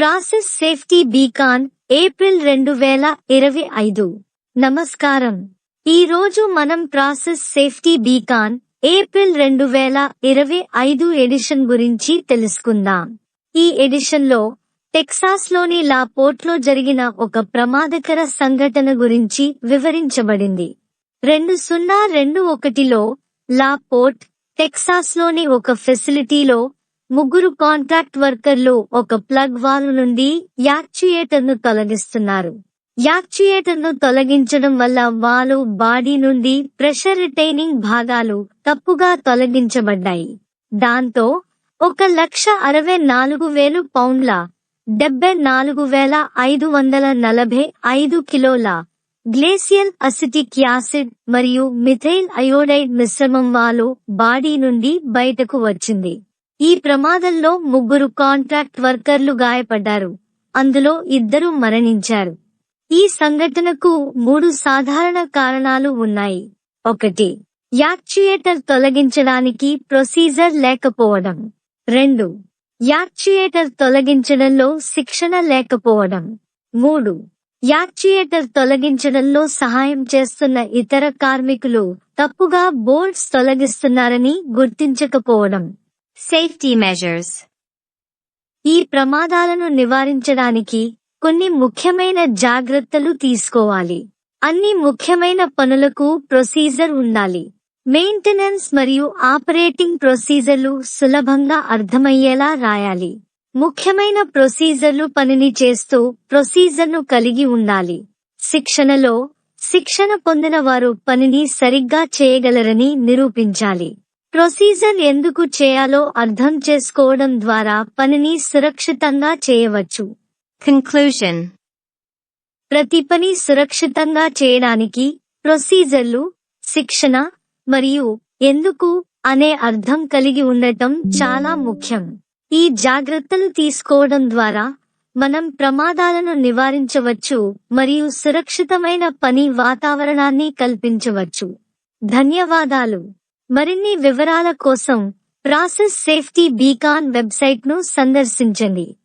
Process safety beacon April రెండు వేల ఇరవై ఐదు. నమస్కారం. ఈ రోజు మనం ప్రాసెస్ సేఫ్టీ బీకాన్ ఏప్రిల్ రెండు వేల ఇరవై ఐదు ఎడిషన్ గురించి తెలుసుకుందాం. ఈ ఎడిషన్లో టెక్సాస్లోని లాపోర్ట్లో జరిగిన ఒక ప్రమాదకర సంఘటన గురించి వివరించబడింది. రెండు సున్నా రెండు ఒకటిలో లా పోర్ట్ ఒక ఫెసిలిటీలో ముగ్గురు కాంట్రాక్ట్ వర్కర్లు ఒక ప్లగ్ వాల్ నుండి యాక్చుయేటర్ను తొలగిస్తున్నారు. యాక్చుయేటర్ను తొలగించడం వల్ల వాలు బాడీ నుండి ప్రెషర్ రిటైనింగ్ భాగాలు తప్పుగా తొలగించబడ్డాయి. దాంతో ఒక లక్ష అరవై నాలుగు వేలు పౌండ్ల డెబ్బై నాలుగు వేల ఐదు వందల నలభై ఐదు కిలోల గ్లేసియల్ అసిటిక్ యాసిడ్ మరియు మిథైల్ అయోడైడ్ మిశ్రమం వాలు బాడీ నుండి బయటకు వచ్చింది. ఈ ప్రమాదంలో ముగ్గురు కాంట్రాక్ట్ వర్కర్లు గాయపడ్డారు. అందులో ఇద్దరు మరణించారు. ఈ సంఘటనకు మూడు సాధారణ కారణాలు ఉన్నాయి. ఒకటి యాక్చుయేటర్ తొలగించడానికి ప్రొసీజర్ లేకపోవడం. రెండు యాక్చుయేటర్ తొలగించడంలో శిక్షణ లేకపోవడం. మూడు యాక్చుయేటర్ తొలగించడంలో సహాయం చేస్తున్న ఇతర కార్మికులు తప్పుగా బోల్ట్స్ తొలగిస్తున్నారని గుర్తించకపోవడం. Safety measures. ఈ ప్రమాదాలను నివారించడానికి కొన్ని ముఖ్యమైన జాగ్రత్తలు తీసుకోవాలి. అన్ని ముఖ్యమైన పనులకు ప్రొసీజర్ ఉండాలి. మెయింటెనెన్స్ మరియు ఆపరేటింగ్ ప్రొసీజర్లు సులభంగా అర్థమయ్యేలా రాయాలి. ముఖ్యమైన ప్రొసీజర్లు పనిని చేస్తూ ప్రొసీజర్ను కలిగి ఉండాలి. శిక్షణలో శిక్షణ పొందిన వారు పనిని సరిగ్గా చేయగలరని నిరూపించాలి. ప్రొసీజర్ ఎందుకు చేయాలో అర్థం చేసుకోవడం ద్వారా పనిని సురక్షితంగా చేయవచ్చు. Conclusion. ప్రతి పని సురక్షితంగా చేయడానికి ప్రొసీజర్లు శిక్షణ మరియు ఎందుకు అనే అర్థం కలిగి ఉండటం చాలా ముఖ్యం. ఈ జాగ్రత్తలు తీసుకోవడం ద్వారా మనం ప్రమాదాలను నివారించవచ్చు మరియు సురక్షితమైన పని వాతావరణాన్ని కల్పించవచ్చు. ధన్యవాదాలు. మరిన్ని వివరాల కోసం ప్రాసెస్ సేఫ్టీ బీకాన్ వెబ్సైట్ను సందర్శించండి.